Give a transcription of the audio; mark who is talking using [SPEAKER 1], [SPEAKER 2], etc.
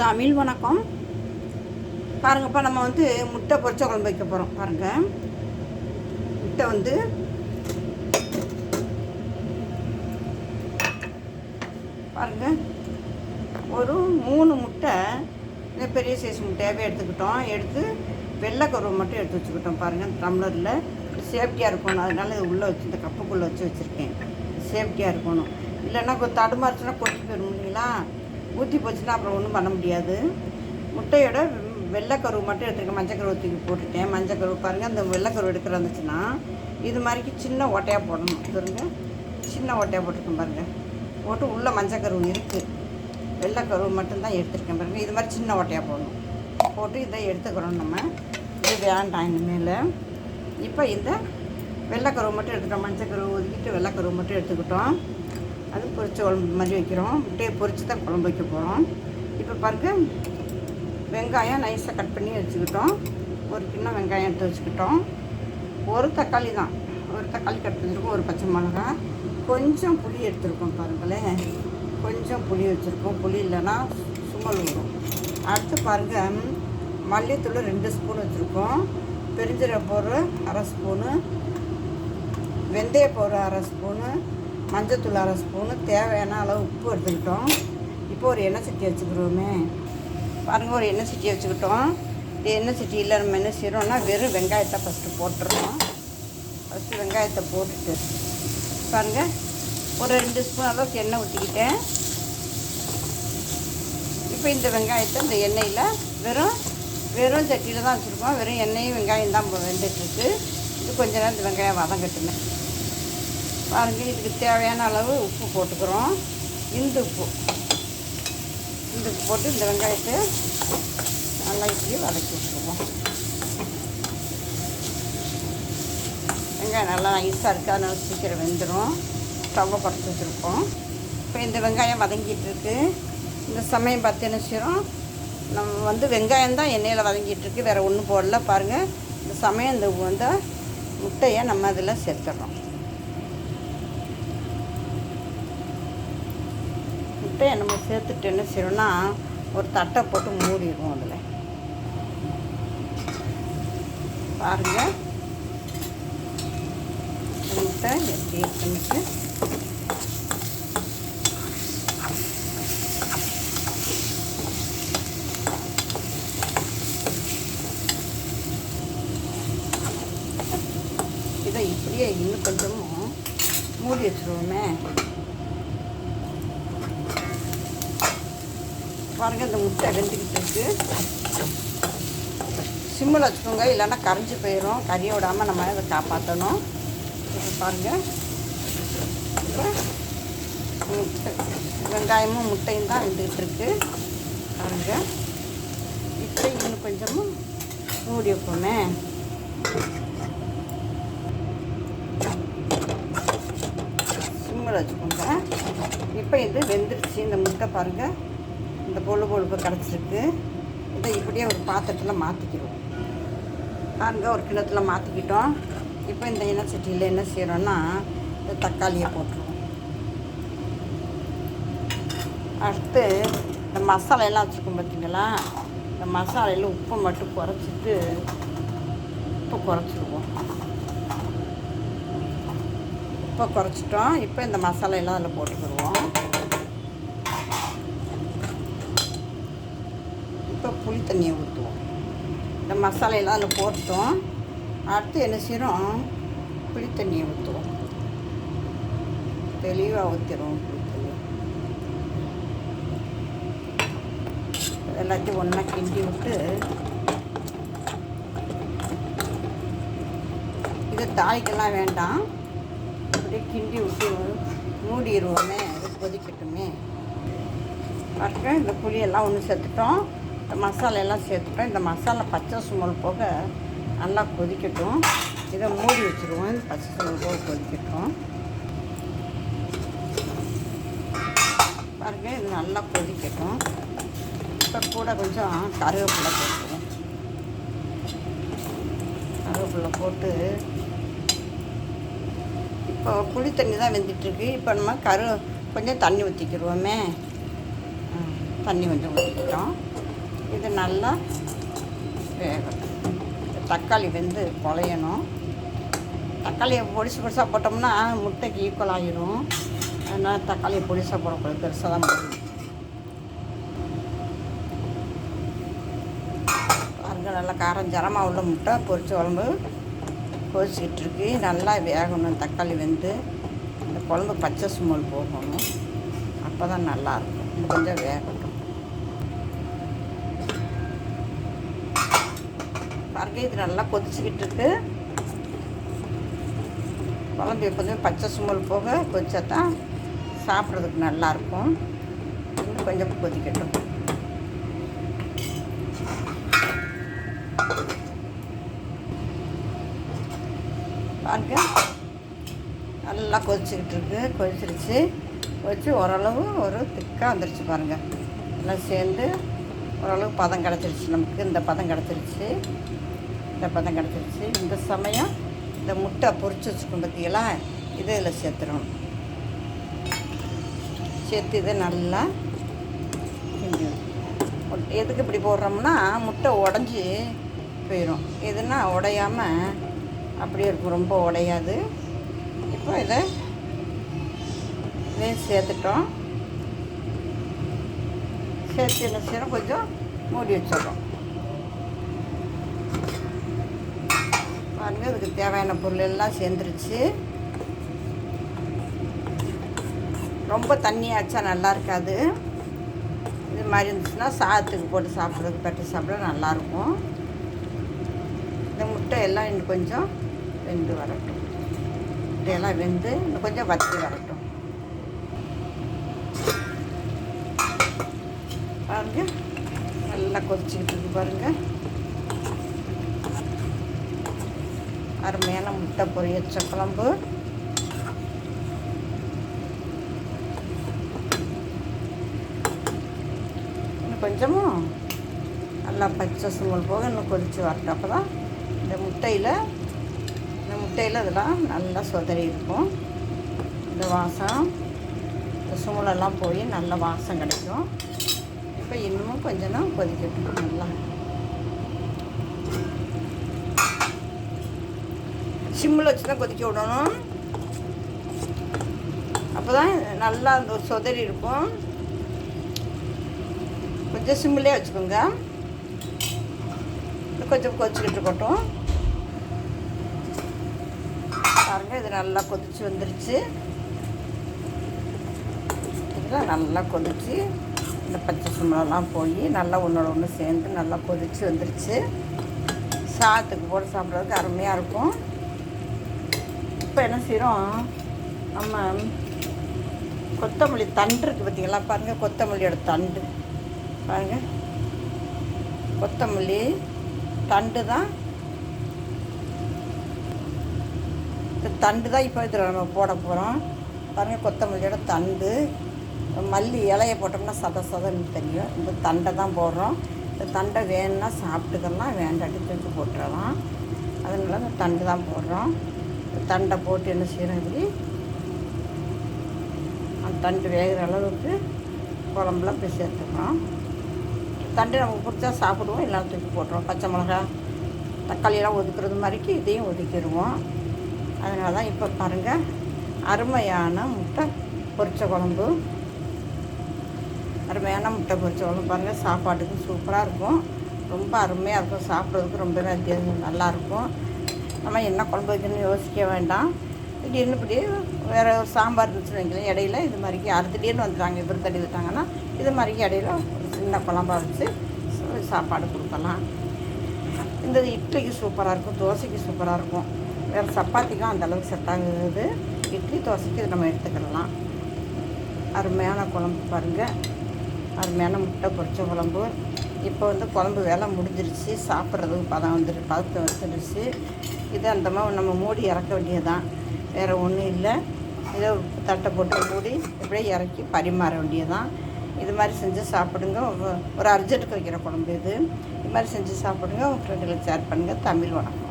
[SPEAKER 1] தமிழ் வணக்கம். பாருங்கப்பா நம்ம வந்து முட்டை பொரிச்ச குழம்பு வைக்க போகிறோம் பாருங்கள் முட்டை வந்து பாருங்கள் ஒரு மூணு முட்டை இந்த பெரிய சைஸ் முட்டையாகவே எடுத்துக்கிட்டோம். எடுத்து வெள்ளைக்கருவை மட்டும் எடுத்து வச்சுக்கிட்டோம். பாருங்கள் டம்ளரில் சேஃப்டியாக இருக்கணும். அதனால இது உள்ளே வச்சு இந்த கப்புக்குள்ளே வச்சு வச்சுருக்கேன். சேஃப்டியாக இருக்கணும். இல்லைன்னா கொஞ்சம் தடுமாறுச்சுன்னா கொட்டி போயிடும் இல்லைங்களா? ஊற்றி போச்சுன்னா அப்புறம் ஒன்றும் பண்ண முடியாது. முட்டையோட வெள்ளைக்கருவு மட்டும் எடுத்துருக்கேன் மஞ்சக்கரு தூக்கி போட்டுட்டேன். மஞ்சக்கருவு பாருங்கள் அந்த வெள்ளைக்கருவு எடுக்கிற வந்துச்சுன்னா இது மாதிரிக்கு சின்ன ஓட்டையாக போடணும். பாருங்க சின்ன ஓட்டையாக போட்டிருக்கேன் பாருங்கள் போட்டு உள்ளே மஞ்சக்கருவு இருக்குது வெள்ளைக்கருவு மட்டும்தான் எடுத்துருக்கேன் பாருங்கள் இது மாதிரி சின்ன ஓட்டையாக போடணும். போட்டு இதை எடுத்துக்கிறோம் நம்ம. இது வேண்டாம் இனிமேல். இப்போ இந்த வெள்ளைக்கருவு மட்டும் எடுத்துட்டோம். மஞ்சக்கருவு ஒதுக்கிட்டு வெள்ளைக்கருவு மட்டும் எடுத்துக்கிட்டோம். அது பொரிச்ச குழம்பு மாதிரி வைக்கிறோம். முட்டையை பொரிச்சு தான் குழம்பு வைக்க போகிறோம் இப்போ பாருங்க வெங்காயம் நைஸாக கட் பண்ணி வச்சுக்கிட்டோம். ஒரு கிண்ணம் வெங்காயம் எடுத்து வச்சுக்கிட்டோம். ஒரு தக்காளி தான். ஒரு தக்காளி கட் பண்ணியிருக்கோம் ஒரு பச்சை மிளகா. கொஞ்சம் புளி எடுத்துருக்கோம் பாருங்களேன். கொஞ்சம் புளி வச்சுருக்கோம். புளி இல்லைன்னா சுமல் வரும் அடுத்து பாருங்கள் மல்லித்தூள் ரெண்டு ஸ்பூன் வச்சுருக்கோம். பெருஞ்சீரக பவுடர் அரை ஸ்பூனு வெந்தய பவுடர் அரை ஸ்பூனு மஞ்சத்தூள் அரை ஸ்பூனு தேவையான அளவு உப்பு எடுத்துக்கிட்டோம். இப்போ ஒரு எண்ணெய் சட்டி வச்சுக்கிறோமே. பாருங்கள் ஒரு எண்ணெய் சட்டி வச்சுக்கிட்டோம். இந்த எண்ணெய் சட்டியில் நம்ம என்ன செய்கிறோம்னா வெறும் வெங்காயத்தை ஃபஸ்ட்டு போட்டுருவோம் ஃபஸ்ட்டு வெங்காயத்தை போட்டுட்டு பாருங்கள் ஒரு ரெண்டு ஸ்பூன் அளவுக்கு எண்ணெய் ஊற்றிக்கிட்டேன் இப்போ இந்த வெங்காயத்தை இந்த எண்ணெயில் வெறும் வெறும் சட்டியில் தான் வச்சுருக்கோம். வெறும் எண்ணெயும் வெங்காயம் தான் வெந்துட்டுருக்கு இது கொஞ்ச நேரம் இந்த வெங்காயம் வதங்கட்டுமே. பாருங்கள் இதுக்கு தேவையான அளவு உப்பு போட்டுக்கிறோம். இந்து உப்பு. இந்து உப்பு போட்டு இந்த வெங்காயத்தை நல்லா இப்படி வதக்கி விட்டுருவோம். வெங்காயம் நல்லா நைஸாக இருக்குது அதனால் சீக்கிரம் வெந்துடும் ஸ்டவ்வை குறைச்சி வச்சுருக்கோம். இப்போ இந்த வெங்காயம் வதங்கிட்டு இருக்கு. இந்த சமயம் பார்த்து என்ன செய்கிறோம் நம்ம வந்து வெங்காயம் தான் எண்ணெயில் வதங்கிட்டுருக்கு வேறு ஒன்றும் போடல. பாருங்கள் இந்த சமயம் இந்த வந்து முட்டையை நம்ம அதில் சேர்த்துடுறோம் முட்டையை நம்ம சேர்த்துட்டு என்ன செய்யணும்னா ஒரு தட்டை போட்டு மூடிடுவோம் அதில். பாருங்கள் முட்டை எப்படி பண்ணிட்டு இதை இப்படியே இன்னும் கொஞ்சமும் மூடி வச்சுருவோமே. பாருங்க இந்த முட்டை வெந்துக்கிட்டு இருக்கு. சிம்மில் வச்சுக்கோங்க இல்லைன்னா கரைஞ்சி போயிடும் கறியை விடாமல் நம்ம இதை காப்பாற்றணும் பாருங்கள் இப்போ முட்டை வெங்காயமும் முட்டையும் தான் வெந்துக்கிட்டு இருக்கு. பாருங்க. இப்போ இன்னும் கொஞ்சமும் மூடி வைப்போமே. சிம்மில் வச்சுக்கோங்க. இப்போ இது வெந்துருச்சு இந்த முட்டை பாருங்கள் இந்த பொழு பொழுப்பு கிடச்சிருக்கு. இதை இப்படியே ஒரு பாத்திரத்தில் மாற்றிக்கிடுவோம் பாருங்க ஒரு கிணத்துல மாற்றிக்கிட்டோம் இப்போ இந்த எண்ணெய் சட்டியில் என்ன செய்கிறோன்னா இந்த தக்காளியை போட்டுருவோம். அடுத்து இந்த மசாலையெல்லாம் வச்சுருக்கோம் பார்த்தீங்களா இந்த மசாலையில் உப்பை மட்டும் குறைச்சிட்டு உப்பை குறைச்சிடுவோம் உப்பை குறைச்சிட்டோம். இப்போ இந்த மசாலையெல்லாம் அதில் போட்டுக்கிடுவோம் இப்போ புளி தண்ணியை ஊற்றுவோம். இந்த மசாலையெல்லாம் அதில் போட்டோம் அடுத்து என்ன செய்கிறோம் புளி தண்ணியை ஊற்றுவோம். தெளிவாக ஊற்றிடுவோம் புளி தண்ணி. எல்லாத்தையும் ஒன்றா கிண்டி விட்டு இது தாய்க்கெல்லாம் வேண்டாம். அப்படியே கிண்டி விட்டு மூடிடுவோமே அது கொதிக்கட்டுமே. பாருங்க இந்த புளியெல்லாம் ஒன்று சேர்த்துட்டோம். இந்த மசாலா எல்லாம் இந்த மசாலா பச்சை சுமல் போக நல்லா கொதிக்கட்டும். இதை மூடி வச்சுருவோம். இந்த பச்சை சுமல் போக கொதிக்கட்டும். பாருங்க இது நல்லா கொதிக்கட்டும். இப்போ கூட கொஞ்சம் கருவேப்பிலை போட்டுருவோம். கருவேப்பிலை போட்டு இப்போ புளி தண்ணி தான் வெந்துட்டுருக்கு. இப்போ நம்ம கரு கொஞ்சம் தண்ணி ஊற்றிக்கிடுவோமே தண்ணி கொஞ்சம் ஊற்றிக்கிட்டோம் இது நல்லா வேகணும் தக்காளி வெந்து குழையணும் தக்காளியை பொடிசு பொடிசாக போட்டோம்னா முட்டைக்கு ஈக்குவல் ஆகிரும் அதனால் தக்காளியை பொடிசாக போடக்கூடாது பெருசாக தான் போடணும். நல்லா காரம் ஜரமாக உள்ள முட்டை பொரிச்ச குழம்பு. கொதிச்சிக்கிட்டு இருக்கு நல்லா வேகணும். தக்காளி வெந்து. இந்த குழம்பு பச்சை சுமல் போகணும் அப்போ தான் நல்லாயிருக்கும் கொஞ்சம் வேகணும் பாருங்கள் இது நல்லா கொதிச்சுக்கிட்டு இருக்கு. குழம்பு எப்போதுமே பச்சை சுமல் போக கொதிச்சா தான் சாப்பிட்றதுக்கு நல்லாயிருக்கும். இன்னும் கொஞ்சம் கொதிக்கட்டும். பாருங்க நல்லா கொதிச்சுக்கிட்டு இருக்கு கொதிச்சிருச்சு. கொதிச்சு ஓரளவு ஒரு திக்காக வந்துருச்சு பாருங்கள் எல்லாம் சேர்ந்து ஓரளவு பதம் கிடச்சிருச்சு நமக்கு இந்த பதம் கிடச்சிருச்சு. இந்த பதம் கிடச்சிருச்சு. இந்த சமயம் இந்த முட்டை பொறிச்சு வச்சுக்கோம் பார்த்தீங்களா இதை இதில் சேர்த்துடணும் சேர்த்து இதை நல்லா எதுக்கு இப்படி போடுறோம்னா முட்டை உடஞ்சி போயிடும் எதுனா உடையாமல் அப்படியே இருக்கும். ரொம்ப உடையாது. இப்போ இதை இதையும் சேர்த்துட்டோம். சேர்த்து என்ன செய்யணும்? கொஞ்சம் மூடி வச்சிடறோம். பாருங்க இதுக்கு தேவையான பொருள் எல்லாம் சேர்ந்துருச்சு. ரொம்ப தண்ணியாச்சா நல்லா இருக்காது. இது மாதிரி இருந்துச்சுன்னா சாதத்துக்கு போட்டு சாப்பிட்றதுக்கு பட்டு சாப்பிட நல்லாயிருக்கும் இந்த முட்டை எல்லாம் இன்னும் கொஞ்சம் வெந்து வரட்டும். முட்டையெல்லாம் வெந்து இன்னும் கொஞ்சம் வத்தி வரட்டும். பாருங்க நல்லா கொதிச்சுக்கிட்டு இருக்கு பாருங்கள் அருமையான முட்டை பொரியச்ச குழம்பு. இன்னும் கொஞ்சமும் நல்லா பச்சை சுமல் போக இன்னும் கொதித்து வரட்டும். அப்போ தான் இந்த முட்டையில் இந்த முட்டையில் இதெல்லாம் நல்லா சொதறி இருக்கும். இந்த வாசம் இந்த சுமலெல்லாம் போய் நல்ல வாசம் கிடைக்கும். இப்போ இன்னமும் கொஞ்சம் தான் கொதிக்கட்டும். நல்லா. சிம்மில் வச்சு தான் கொதிக்க விடணும். அப்போ தான் நல்லா அந்த ஒரு சொதறி இருக்கும். கொஞ்சம் சிம்மிலே வச்சுக்கோங்க. கொஞ்சம் கொதிச்சுக்கிட்டு இருக்கட்டும். பாருங்க இது நல்லா கொதிச்சு வந்துருச்சு. இதெல்லாம் நல்லா கொதிச்சு இந்த பச்சை சும்பளம்லாம் போய் நல்லா ஒன்றோட ஒன்று சேர்ந்து நல்லா கொதிச்சு வந்துருச்சு. சாதத்துக்கு போட்டு சாப்பிட்றதுக்கு அருமையாக இருக்கும். இப்போ என்ன செய்கிறோம் நம்ம கொத்தமல்லி தண்டு இருக்குது பார்த்தீங்களா பாருங்கள் கொத்தமல்லியோட தண்டு. பாருங்கள் கொத்தமல்லி தண்டு தான். இந்த தண்டு தான் இப்போ இதில் நம்ம போட போகிறோம் பாருங்கள் கொத்தமல்லியோட தண்டு. மல்லி இலைய போட்டோம்னா சத சதன்னு தெரியும். இந்த தண்டை தான் போடுறோம். இந்த தண்டை வேணும்னா சாப்பிட்டுக்கலாம் வேண்டாட்டி தூக்கி போட்டுறலாம். அதனால இந்த தண்டு தான் போடுறோம். தண்டை போட்டு என்ன செய்யணும் இப்படி அந்த தண்டு வேகிற அளவுக்கு குழம்புலாம் போய் சேர்த்துக்கிறோம் தண்டு நமக்கு பிடிச்சா சாப்பிடுவோம் இல்லைனா தூக்கி போட்டுருவோம். பச்சை மிளகா தக்காளியெல்லாம் ஒதுக்குறது மாதிரிக்கு இதையும் ஒதுக்கிடுவோம். அதனால தான் இப்போ பாருங்கள் அருமையான முட்டை பொரிச்ச குழம்பு. அருமையான முட்டை பொரிச்ச குழம்பு பாருங்கள் சாப்பாட்டுக்கு சூப்பராக இருக்கும். ரொம்ப அருமையாக இருக்கும் சாப்பிட்றதுக்கு ரொம்பவே அத்தியாவசியம் நல்லாயிருக்கும் நம்ம என்ன குழம்பு வைக்கணும்னு யோசிக்க வேண்டாம். திடீர்னு இப்படி வேறு ஒரு சாம்பார் இருந்துச்சுன்னு வைக்கலாம் இடையில இது மாதிரிக்கு யார் திடீர்னு வந்துட்டாங்க இவர் தள்ளி விட்டாங்கன்னா இது மாதிரிக்கு இடையில ஒரு சின்ன குழம்பா வச்சு சாப்பாடு கொடுக்கலாம். இந்த இட்லிக்கு சூப்பராக இருக்கும் தோசைக்கு சூப்பராக இருக்கும். வேறு சப்பாத்திக்கும் அந்த அளவுக்கு செட் ஆகுது. இட்லி தோசைக்கு இது நம்ம எடுத்துக்கிடலாம். அருமையான குழம்பு பாருங்கள் அருமையான முட்டை பொரிச்ச குழம்பு. இப்போ வந்து குழம்பு வேலை முடிஞ்சிருச்சு சாப்பிட்றதுக்கு பதம் வந்துரு பதத்தை வந்துருச்சு இது அந்த மாதிரி நம்ம மூடி இறக்க வேண்டியதுதான். வேறு ஒன்றும் இல்லை. இதை தட்டை போட்டு மூடி இப்படியே இறக்கி பரிமாற வேண்டியதுதான். இது மாதிரி செஞ்சு சாப்பிடுங்க. ஒரு- அர்ஜென்ட்டுக்கு வைக்கிற குழம்பு இது. இது மாதிரி செஞ்சு சாப்பிடுங்க. உங்கள் ஃப்ரெண்டுகளை ஷேர் பண்ணுங்கள் தமிழ் வணக்கம்.